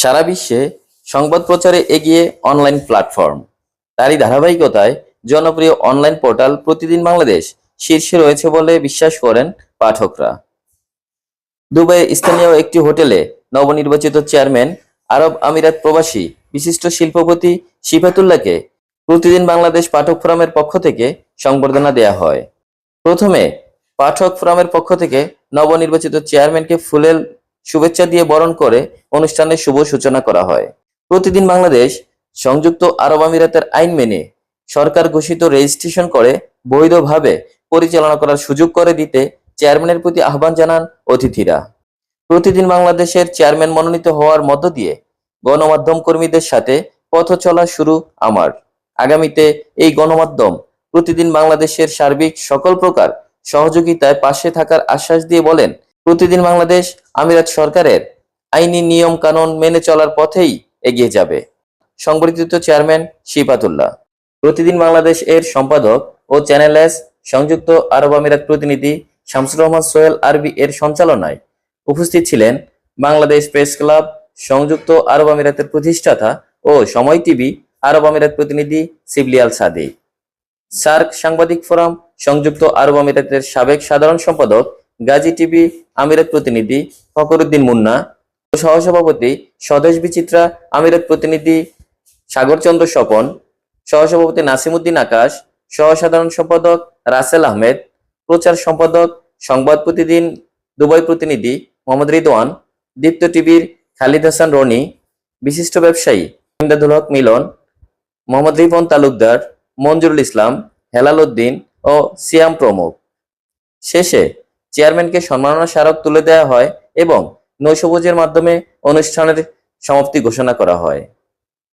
সারা বিশ্বে সংবাদ প্রচারে এগিয়ে অনলাইন প্ল্যাটফর্ম তারই ধারাবাহিকতায় জনপ্রিয় অনলাইন পোর্টাল প্রতিদিন বাংলাদেশ শীর্ষে রয়েছে বলে বিশ্বাস করেন পাঠকরা। দুবাইয়ের স্থানীয় একটি হোটেলে নবনির্বাচিত চেয়ারম্যান আরব আমিরাত প্রবাসী বিশিষ্ট শিল্পপতি শিফাতুল্লাহকে প্রতিদিন বাংলাদেশ পাঠক ফোরামের পক্ষ থেকে সংবর্ধনা দেয়া হয়। প্রথমে পাঠক ফোরামের পক্ষ থেকে নবনির্বাচিত চেয়ারম্যানকে ফুলেল শুভেচ্ছা দিয়ে বরণ করে অনুষ্ঠানের শুভ সূচনা করা হয়। প্রতিদিন বাংলাদেশ সংযুক্ত আরব আমিরাতের আইন মেনে সরকার ঘোষিত রেজিস্ট্রেশন করে বৈধভাবে পরিচালনা করার সুযোগ করে দিতে চেয়ারম্যানের প্রতি আহ্বান জানান অতিথিরা। প্রতিদিন বাংলাদেশের চেয়ারম্যান মনোনীত হওয়ার মধ্য দিয়ে গণমাধ্যম কর্মীদের সাথে পথ চলা শুরু আমার। আগামীতে এই গণমাধ্যম প্রতিদিন বাংলাদেশের সার্বিক সকল প্রকার সহযোগিতায় পাশে থাকার আশ্বাস দিয়ে বলেন প্রতিদিন বাংলাদেশ আমিরাত সরকারের আইনি নিয়ম কানুন মেনে চলার পথেই এগিয়ে যাবে। সংবর্ধিত চেয়ারম্যান শিপাতুল্লাহ প্রতিদিন বাংলাদেশ এর সম্পাদক ও চ্যানেল এস সংযুক্ত আরব আমিরাত প্রতিনিধি শামসুর রহমান সোহেল আরবি এর সঞ্চালনায় উপস্থিত ছিলেন বাংলাদেশ প্রেস ক্লাব, সংযুক্ত আরব আমিরাতের প্রতিষ্ঠাতা ও সময় টিভি আরব আমিরাত প্রতিনিধি সিবলিয়াল সাদি সার্ক সাংবাদিক ফোরাম, সংযুক্ত আরব আমিরাতের সাবেক সাধারণ সম্পাদক গাজী টিভি, আমিরাত প্রতিনিধি, ফখরুদ্দিন মুন্না সহসভাপতি স্বদেশ বিচিত্রা, আমিরাত প্রতিনিধি সাগরচন্দ্র স্বপন, সহসভাপতি নাসিমুদ্দিন আকাশ, সহসাধারণ সম্পাদক রাসেল আহমেদ, প্রচার সম্পাদক সংবাদ প্রতিদিন, দুবাই প্রতিনিধি মোহাম্মদ রিদওয়ান, দীপ্ত টিভির খালিদ হাসান রনি, বিশিষ্ট ব্যবসায়ী ইমদাদুল হক মিলন, মোহাম্মদ রিপন তালুকদার, মঞ্জুরুল ইসলাম, হেলাল উদ্দিন ও সিয়াম প্রমুখ। শেষে চেয়ারম্যানকে সম্মাননা স্মারক তুলে দেওয়া হয় এবং নৈশভোজের মাধ্যমে অনুষ্ঠানের সমাপ্তি ঘোষণা করা হয়।